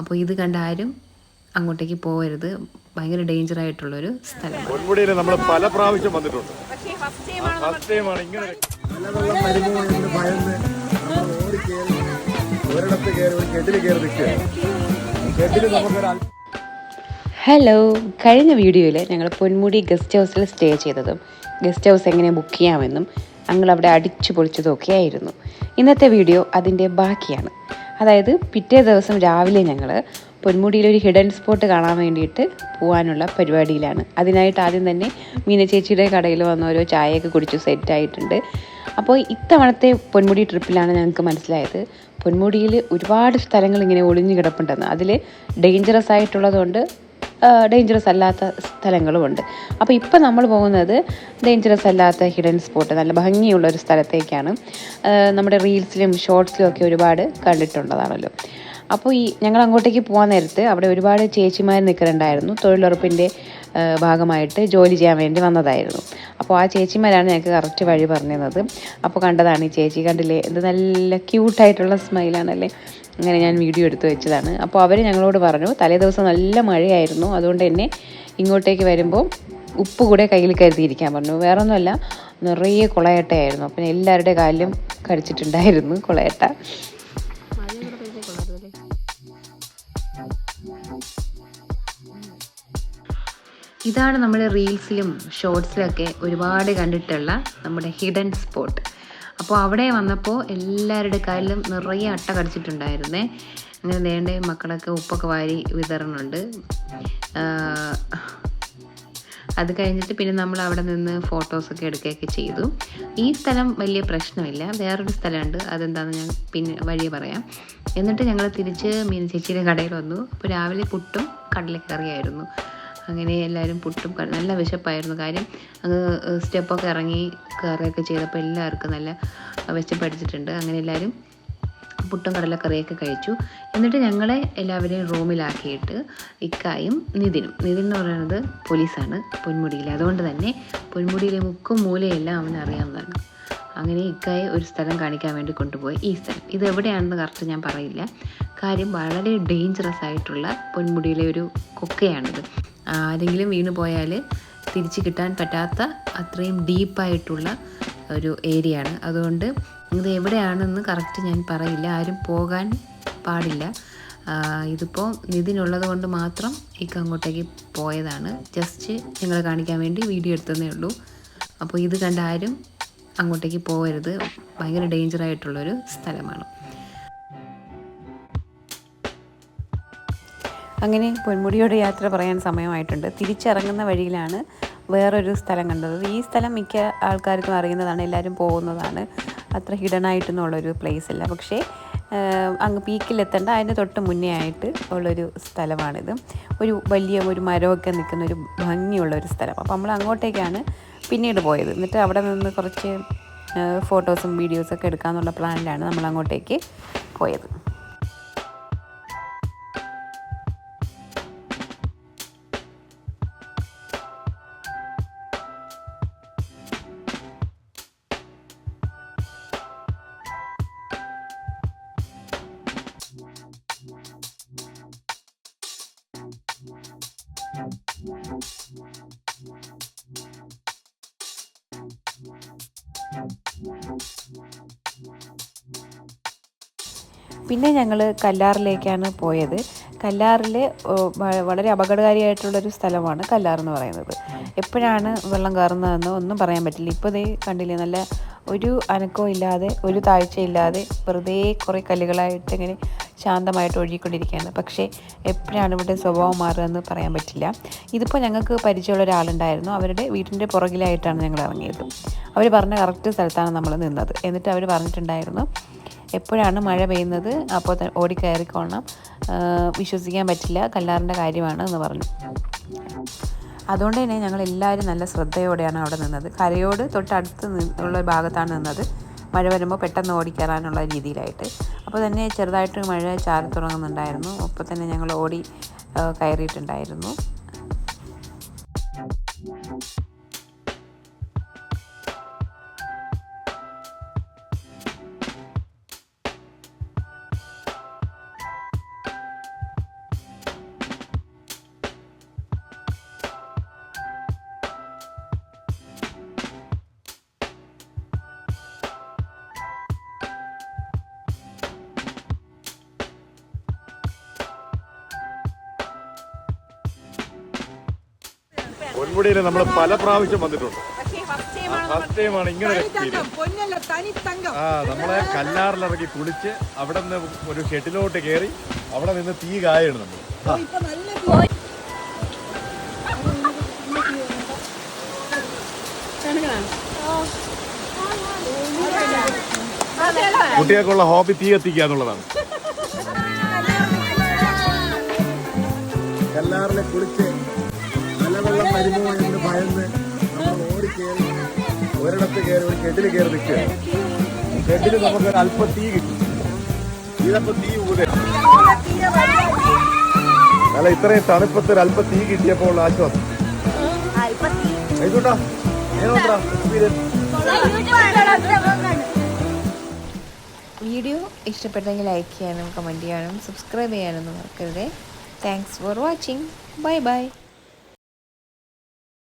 അപ്പോൾ ഇത് കണ്ട ആരും അങ്ങോട്ടേക്ക് പോകരുത്. ഭയങ്കര ഡേഞ്ചർ ആയിട്ടുള്ളൊരു സ്ഥലമാണ്. പൊന്മുടിയിൽ നമ്മൾ പല പ്രാവശ്യം വന്നിട്ടുണ്ട്. ഹലോ കഴിഞ്ഞ വീഡിയോയിൽ ഞങ്ങൾ പൊന്മുടി ഗസ്റ്റ് ഹൗസിൽ സ്റ്റേ ചെയ്തതും ഗസ്റ്റ് ഹൗസ് എങ്ങനെ ബുക്ക് ചെയ്യാമെന്നും ഞങ്ങൾ അവിടെ അടിച്ചു പൊളിച്ചതും ഒക്കെ ആയിരുന്നു. ഇന്നത്തെ വീഡിയോ അതിന്റെ ബാക്കിയാണ്. അതായത് പിറ്റേ ദിവസം രാവിലെ ഞങ്ങൾ പൊന്മുടിയിൽ ഒരു ഹിഡൻ സ്പോട്ട് കാണാൻ വേണ്ടിയിട്ട് പോകാനുള്ള പരിപാടിയിലാണ്. അതിനായിട്ട് ആദ്യം തന്നെ മീന ചേച്ചിയുടെ കടയിൽ വന്ന ഓരോ ചായയൊക്കെ കുടിച്ച് സെറ്റായിട്ടുണ്ട് അപ്പോൾ ഇത്തവണത്തെ പൊന്മുടി ട്രിപ്പിലാണ് ഞങ്ങൾക്ക് മനസ്സിലായത്. പൊന്മുടിയിൽ ഒരുപാട് സ്ഥലങ്ങൾ ഇങ്ങനെ ഒളിഞ്ഞു കിടപ്പുണ്ടെന്ന്. അതിൽ ഡേഞ്ചറസ് ആയിട്ടുള്ളതുകൊണ്ട് ഡേഞ്ചറസ് അല്ലാത്ത സ്ഥലങ്ങളുമുണ്ട്. അപ്പോൾ ഇപ്പോൾ നമ്മൾ പോകുന്നത് ഡേഞ്ചറസ് അല്ലാത്ത ഹിഡൻ സ്പോട്ട് നല്ല ഭംഗിയുള്ള ഒരു സ്ഥലത്തേക്കാണ്. നമ്മുടെ റീൽസിലും ഷോർട്സിലും ഒക്കെ ഒരുപാട് കണ്ടിട്ടുള്ളതാണല്ലോ. അപ്പോൾ ഈ ഞങ്ങൾ അങ്ങോട്ടേക്ക് പോകാൻ നേരത്ത് അവിടെ ഒരുപാട് ചേച്ചിമാർ നിൽക്കുന്നുണ്ടായിരുന്നു തൊഴിലുറപ്പിന്റെ ഭാഗമായിട്ട് ജോലി ചെയ്യാൻ വേണ്ടി വന്നതായിരുന്നു. അപ്പോൾ ആ ചേച്ചിമാരാണ് ഞങ്ങൾക്ക് കറക്റ്റ് വഴി പറഞ്ഞു തന്നത് അപ്പോൾ കണ്ടതാണ് ഈ ചേച്ചി കണ്ടില്ലേ എന്ത് നല്ല ക്യൂട്ടായിട്ടുള്ള സ്മൈലാണല്ലേ അങ്ങനെ ഞാൻ വീഡിയോ എടുത്തു വെച്ചതാണ്. അപ്പോൾ അവർ ഞങ്ങളോട് പറഞ്ഞു തലേ ദിവസം നല്ല മഴയായിരുന്നു. അതുകൊണ്ട് തന്നെ ഇങ്ങോട്ടേക്ക് വരുമ്പോൾ ഉപ്പ് കൂടെ കയ്യിൽ കരുതിയിരിക്കാൻ പറഞ്ഞു. വേറെ ഒന്നുമല്ല നിറയെ കുളയട്ടയായിരുന്നു. അപ്പം എല്ലാവരുടെ കാലിലും കടിച്ചിട്ടുണ്ടായിരുന്നു കുളയട്ട. ഇതാണ് നമ്മുടെ റീൽസിലും ഷോർട്സിലൊക്കെ ഒരുപാട് കണ്ടിട്ടുള്ള നമ്മുടെ ഹിഡൻ സ്പോട്ട്. അപ്പോൾ അവിടെ വന്നപ്പോൾ എല്ലാവരുടെ കാലിലും നിറയെ അട്ട കടിച്ചിട്ടുണ്ടായിരുന്നേ. അങ്ങനെ വേണ്ട മക്കളൊക്കെ ഉപ്പൊക്കെ വാരി വിതരണുണ്ട് അത് കഴിഞ്ഞിട്ട് പിന്നെ നമ്മൾ അവിടെ നിന്ന് ഫോട്ടോസൊക്കെ എടുക്കുകയൊക്കെ ചെയ്തു. ഈ സ്ഥലം വലിയ പ്രശ്നമില്ല. വേറൊരു സ്ഥലമുണ്ട്. അതെന്താണെന്ന് ഞാൻ പിന്നെ വഴി പറയാം. എന്നിട്ട് ഞങ്ങൾ തിരിച്ച് മീൻ ചേച്ചിയുടെ കടയിൽ വന്നു. അപ്പോൾ രാവിലെ പുട്ടും കടലക്കറിയായിരുന്നു. അങ്ങനെ എല്ലാവരും പുട്ടും നല്ല വിശപ്പായിരുന്നു കാര്യം. അങ്ങ് സ്റ്റെപ്പൊക്കെ ഇറങ്ങി കയറുകയൊക്കെ ചെയ്തപ്പോൾ എല്ലാവർക്കും നല്ല വിശപ്പടിച്ചിട്ടുണ്ട് അങ്ങനെ എല്ലാവരും പുട്ടും കടലക്കറിയൊക്കെ കഴിച്ചു. എന്നിട്ട് ഞങ്ങളെ എല്ലാവരെയും റൂമിലാക്കിയിട്ട് ഇക്കായും നിതിനും. നിതിൻ എന്ന് പറയുന്നത് പോലീസാണ് പൊന്മുടിയിൽ അതുകൊണ്ട് തന്നെ പൊന്മുടിയിലെ മുക്കും മൂലയെല്ലാം അവന് അറിയാവുന്നതാണ്. അങ്ങനെ ഇക്കായെ ഒരു സ്ഥലം കാണിക്കാൻ വേണ്ടി കൊണ്ടുപോയി. ഈ സ്ഥലം. ഇത് എവിടെയാണെന്ന് കറക്റ്റ് ഞാൻ പറയില്ല. കാര്യം വളരെ ഡേഞ്ചറസ് ആയിട്ടുള്ള പൊന്മുടിയിലെ ഒരു കൊക്കയാണിത്. ആരെങ്കിലും വീണ് പോയാൽ തിരിച്ച് കിട്ടാൻ പറ്റാത്ത അത്രയും ഡീപ്പായിട്ടുള്ള ഒരു ഏരിയ ആണ് അതുകൊണ്ട് ഇത് എവിടെയാണെന്ന് കറക്റ്റ് ഞാൻ പറയില്ല. ആരും പോകാൻ പാടില്ല. ഇതിപ്പോൾ നിതിനുള്ളത് കൊണ്ട് മാത്രം ഇക്ക അങ്ങോട്ടേക്ക് പോയതാണ്. ജസ്റ്റ് നിങ്ങൾ കാണിക്കാൻ വേണ്ടി വീഡിയോ എടുത്തതേ ഉള്ളൂ. അപ്പോൾ ഇത് കണ്ട ആരും അങ്ങോട്ടേക്ക് പോകരുത്. ഭയങ്കര ഡേഞ്ചറായിട്ടുള്ളൊരു സ്ഥലമാണ്. അങ്ങനെ പൊന്മുടിയോട് യാത്ര പറയാൻ സമയമായിട്ടുണ്ട്. തിരിച്ചിറങ്ങുന്ന വഴിയിലാണ് വേറൊരു സ്ഥലം കണ്ടത്. ഈ സ്ഥലം മിക്ക ആൾക്കാർക്കും അറിയുന്നതാണ് എല്ലാവരും പോകുന്നതാണ്. അത്ര ഹിഡൻ ആയിട്ടൊന്നുള്ളൊരു പ്ലേസ് അല്ല. പക്ഷേ അങ്ങ് പീക്കിലെത്തേണ്ട അതിന് തൊട്ട് മുന്നേ ആയിട്ട് ഉള്ളൊരു സ്ഥലമാണിത്. ഒരു വലിയ ഒരു മരമൊക്കെ നിൽക്കുന്ന ഒരു ഭംഗിയുള്ള ഒരു സ്ഥലം. അപ്പോൾ നമ്മൾ അങ്ങോട്ടേക്കാണ് പിന്നീട് പോയത്. എന്നിട്ട് അവിടെ നിന്ന് കുറച്ച് ഫോട്ടോസും വീഡിയോസൊക്കെ എടുക്കാമെന്നുള്ള പ്ലാനിലാണ് നമ്മൾ അങ്ങോട്ടേക്ക് പോയത്. പിന്നെ ഞങ്ങൾ കല്ലാറിലേക്കാണ് പോയത്. കല്ലാറിൽ വളരെ അപകടകാരിയായിട്ടുള്ളൊരു സ്ഥലമാണ് കല്ലാർ എന്ന് പറയുന്നത്. എപ്പോഴാണ് വെള്ളം കയറുന്നതെന്ന് ഒന്നും പറയാൻ പറ്റില്ല. ഇപ്പോൾ ദേ കണ്ടില്ലേ നല്ല ഒരു അനക്കവും ഇല്ലാതെ ഒരു താഴ്ചയില്ലാതെ വെറുതെ കുറേ കല്ലുകളായിട്ട് ഇങ്ങനെ ശാന്തമായിട്ട് ഒഴുകിക്കൊണ്ടിരിക്കുകയാണ്. പക്ഷേ എപ്പോഴാണ് ഇവിടെ സ്വഭാവം മാറുകയെന്ന് പറയാൻ പറ്റില്ല. ഇതിപ്പോൾ ഞങ്ങൾക്ക് പരിചയമുള്ള ഒരാളുണ്ടായിരുന്നു. അവരുടെ വീട്ടിന്റെ പുറകിലായിട്ടാണ് ഞങ്ങൾ ഇറങ്ങിയത്. അവർ പറഞ്ഞ കറക്റ്റ് സ്ഥലത്താണ് നമ്മൾ നിന്നത്. എന്നിട്ട് അവർ പറഞ്ഞിട്ടുണ്ടായിരുന്നു എപ്പോഴാണ് മഴ പെയ്യുന്നത്? അപ്പോൾ തന്നെ ഓടിക്കയറിക്കോണം വിശ്വസിക്കാൻ പറ്റില്ല. കല്ലാറിന്റെ കാര്യമാണ് എന്ന് പറഞ്ഞു. അതുകൊണ്ട് തന്നെ ഞങ്ങൾ എല്ലാവരും നല്ല ശ്രദ്ധയോടെയാണ് അവിടെ നിന്നത്. കരയോട് തൊട്ടടുത്ത് നിന്നുള്ള ഭാഗത്താണ് നിന്നത്. മഴ വരുമ്പോൾ പെട്ടെന്ന് ഓടിക്കയറാനുള്ള രീതിയിലായിട്ട്. അപ്പോൾ തന്നെ ചെറുതായിട്ട് മഴ ചാരി തുടങ്ങുന്നുണ്ടായിരുന്നു. അപ്പോൾ തന്നെ ഞങ്ങൾ ഓടി കയറിയിട്ടുണ്ടായിരുന്നു. പൊന്മുടിയിൽ നമ്മൾ പല പ്രാവശ്യം വന്നിട്ടുണ്ട്. ഫസ്റ്റ് ടൈമാണ് ഇങ്ങനെ ആ നമ്മളെ കല്ലാറിലിറങ്ങി കുളിച്ച് അവിടെ നിന്ന് ഒരു ഷെട്ടിലോട്ട് കയറി അവിടെ നിന്ന് തീ കായാണ് നമ്മൾ ആ, ഇപ്പൊ നല്ല കുട്ടികൾക്കുള്ള ഹോബി തീ എത്തിക്കുക എന്നുള്ളതാണ്. കല്ലാറിലെ കുളിച്ച് മലവെള്ളം വരുമോ എന്ന് ഭയന്ന് നമ്മൾ ഓടി കയറി ഒരിടത്ത് കയറി ഒരു കെട്ടിൽ കയറി നിൽക്കുക. കെട്ടിൽ നമുക്ക് അല്പം തീ കിട്ടി. ഇതപ്പോ തീ ഊതെ. അല്ല ഇത്രയും തണുപ്പത്തിൽ അല്പം തീ കിട്ടിയപ്പോൾ ഉള്ള ആശ്വാസം ആയിക്കോട്ടാ ഏതോട്ടാ വീഡിയോ ഇഷ്ടപ്പെട്ടെങ്കിൽ ലൈക്ക് ചെയ്യാനും കമന്റ് ചെയ്യാനും സബ്സ്ക്രൈബ് ചെയ്യാനും മറക്കരുത്. Thanks for watching bye bye